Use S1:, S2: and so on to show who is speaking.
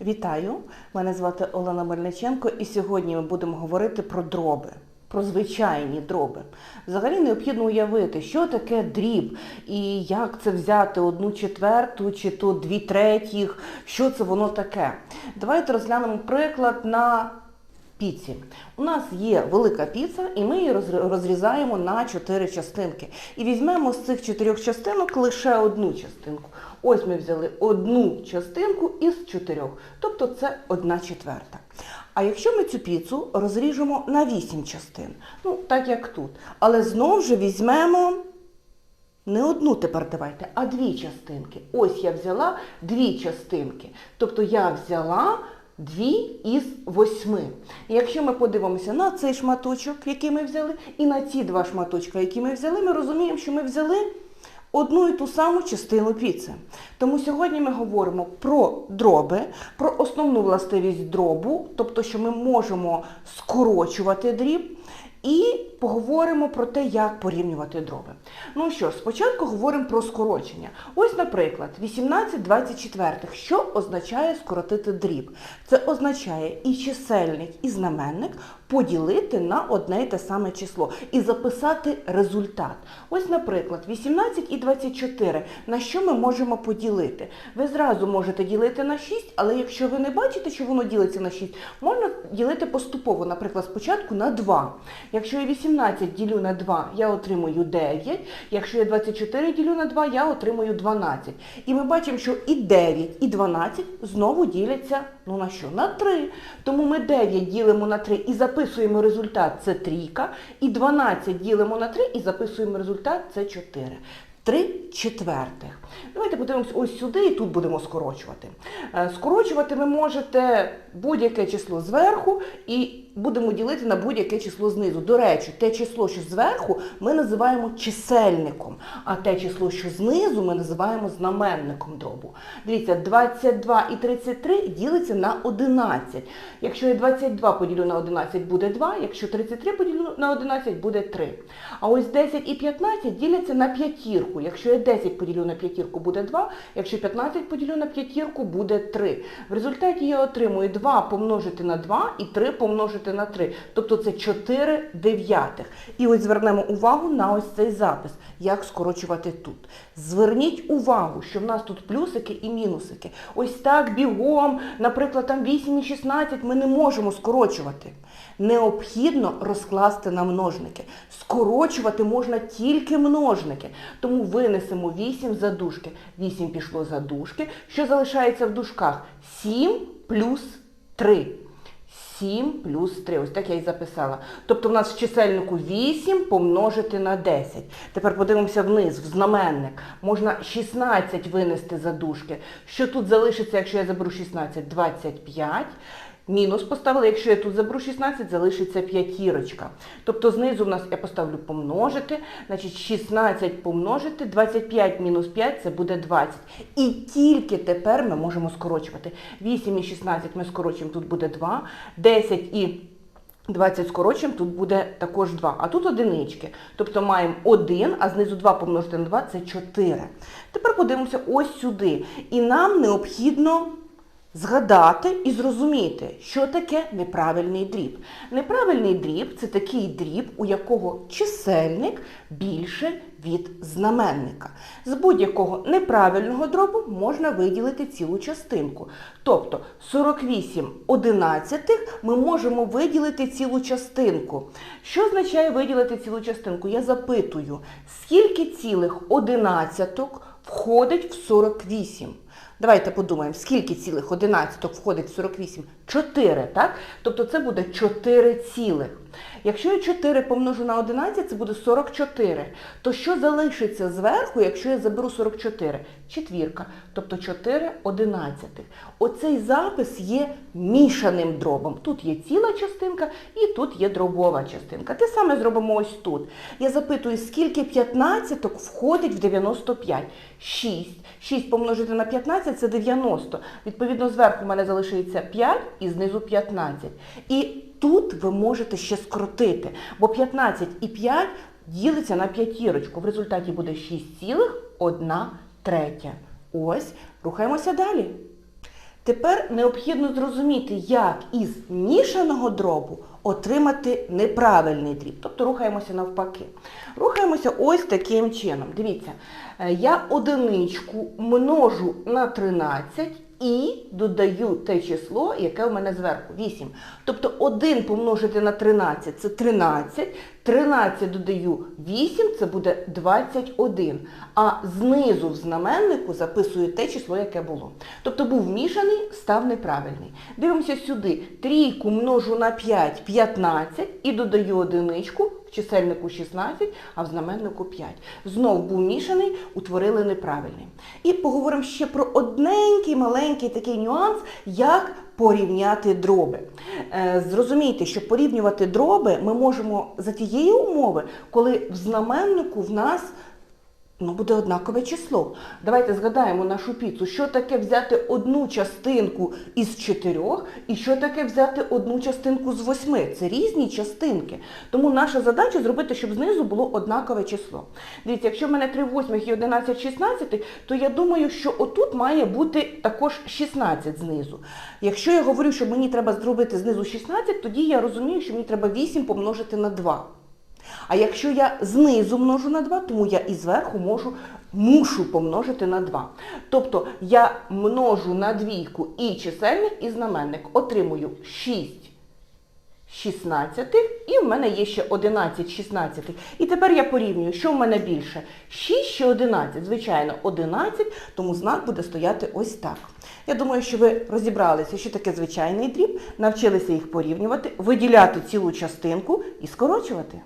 S1: Вітаю! Мене звати Олена Мельниченко, і сьогодні ми будемо говорити про дроби. Про звичайні дроби. Взагалі необхідно уявити, що таке дріб і як це взяти одну четверту чи то дві третіх, що це воно таке. Давайте розглянемо приклад на піці. У нас є велика піца, і ми її розрізаємо на чотири частинки. І візьмемо з цих чотирьох частинок лише одну частинку. Ось ми взяли одну частинку із чотирьох, тобто це одна четверта. А якщо ми цю піцу розріжемо на вісім частин, ну так як тут, але знову ж візьмемо не одну тепер давайте, а дві частинки. Ось я взяла дві частинки. Тобто я взяла дві із восьми. І якщо ми подивимося на цей шматочок, який ми взяли, і на ці два шматочка, які ми взяли, ми розуміємо, що ми взяли одну і ту саму частину піци. Тому сьогодні ми говоримо про дроби, про основну властивість дробу, тобто, що ми можемо скорочувати дріб. І поговоримо про те, як порівнювати дроби. Ну що ж, спочатку говоримо про скорочення. Ось, наприклад, 18 24. Що означає скоротити дріб? Це означає і чисельник, і знаменник поділити на одне й те саме число і записати результат. Ось, наприклад, 18 і 24. На що ми можемо поділити? Ви зразу можете ділити на 6, але якщо ви не бачите, що воно ділиться на 6, можна ділити поступово, наприклад, спочатку на 2. Якщо я 18 ділю на 2, я отримую 9. Якщо я 24 ділю на 2, я отримую 12. І ми бачимо, що і 9, і 12 знову діляться ну на що? На 3. Тому ми 9 ділимо на 3 і записуємо результат це трійка. І 12 ділимо на 3 і записуємо результат це 4. 3 четвертих. Давайте подивимось ось сюди і тут будемо скорочувати. Е, Скорочувати ви можете будь-яке число зверху і будемо ділити на будь-яке число знизу. До речі, те число, що зверху, ми називаємо чисельником, а те число, що знизу, ми називаємо знаменником дробу. Дивіться, 22 і 33 ділиться на 11. Якщо я 22 поділю на 11, буде 2, якщо 33 поділю на 11, буде 3. А ось 10 і 15 діляться на п'ятірку. Якщо я 10 поділю на п'ятірку, буде 2, якщо 15 поділю на п'ятірку, буде 3. В результаті я отримую 2 помножити на 2 і 3 помножити на 3. Тобто це 4 дев'ятих. І ось звернемо увагу на ось цей запис, як скорочувати тут. Зверніть увагу, що в нас тут плюсики і мінусики. Ось так бігом, наприклад, там 8 і 16 ми не можемо скорочувати. Необхідно розкласти на множники. Скорочувати можна тільки множники. Тому винесемо 8 за дужки. 8 пішло за дужки. Що залишається в дужках? 7 плюс 3. 7 плюс 3. Ось так я і записала. Тобто в нас в чисельнику 8 помножити на 10. Тепер подивимося вниз, в знаменник. Можна 16 винести за дужки. Що тут залишиться, якщо я заберу 16? 25. Мінус поставила, якщо я тут заберу 16, залишиться п'ятірочка. Тобто знизу в нас я поставлю помножити, значить 16 помножити, 25 мінус 5 це буде 20. І тільки тепер ми можемо скорочувати. 8 і 16 ми скорочимо, тут буде 2, 10 і 20 скорочуємо, тут буде також 2. А тут одинички. Тобто маємо 1, а знизу 2 помножити на 2 це 4. Тепер подивимося ось сюди. І нам необхідно згадати і зрозуміти, що таке неправильний дріб. Неправильний дріб це такий дріб, у якого чисельник більше від знаменника. З будь-якого неправильного дробу можна виділити цілу частинку. Тобто 48 одинадцятих ми можемо виділити цілу частинку. Що означає виділити цілу частинку? Я запитую, скільки цілих одинадцяток входить в 48? Давайте подумаємо, скільки цілих одинадцяток входить в 48? 4, так? Тобто це буде 4 цілих. Якщо я 4 помножу на 11, це буде 44. То що залишиться зверху, якщо я заберу 44? Четвірка. Тобто 4 одинадцятих. Оцей запис є мішаним дробом. Тут є ціла частинка і тут є дробова частинка. Те саме зробимо ось тут. Я запитую, скільки 15 входить в 95? 6. 6 помножити на 15 це 90. Відповідно, зверху в мене залишиться 5 і знизу 15. І тут ви можете ще скоротити, бо 15 і 5 ділиться на п'ятірочку. В результаті буде 6,1 третя. Ось, рухаємося далі. Тепер необхідно зрозуміти, як із мішаного дробу отримати неправильний дріб. Тобто рухаємося навпаки. Рухаємося ось таким чином. Дивіться, е, я одиничку множу на 13 і додаю те число, яке в мене зверху 8. Тобто 1 помножити на 13 це 13. 13 додаю 8, це буде 21. А знизу в знаменнику записую те число, яке було. Тобто був мішаний, став неправильний. Дивимося сюди. Трійку множу на 5, 15 і додаю одиничку, в чисельнику 16, а в знаменнику 5. Знов був мішаний, утворили неправильний. І поговоримо ще про одненький маленький такий нюанс, як порівняти дроби. Е, Зрозумійте, що порівнювати дроби ми можемо за тієї умови, коли в знаменнику в нас Ну, буде однакове число. Давайте згадаємо нашу піцу. Що таке взяти одну частинку із чотирьох і що таке взяти одну частинку з восьми. Це різні частинки. Тому наша задача зробити, щоб знизу було однакове число. Дивіться, якщо в мене 3 восьмих і 11 16, то я думаю, що отут має бути також 16 знизу. Якщо я говорю, що мені треба зробити знизу 16, тоді я розумію, що мені треба 8 помножити на 2. А якщо я знизу множу на 2, тому я і зверху можу, мушу помножити на 2. Тобто я множу на двійку і чисельник, і знаменник, отримую 6 16, і в мене є ще 11 16. І тепер я порівнюю, що в мене більше? 6 чи 11? Звичайно, 11, тому знак буде стояти ось так. Я думаю, що ви розібралися, що таке звичайний дріб, навчилися їх порівнювати, виділяти цілу частинку і скорочувати.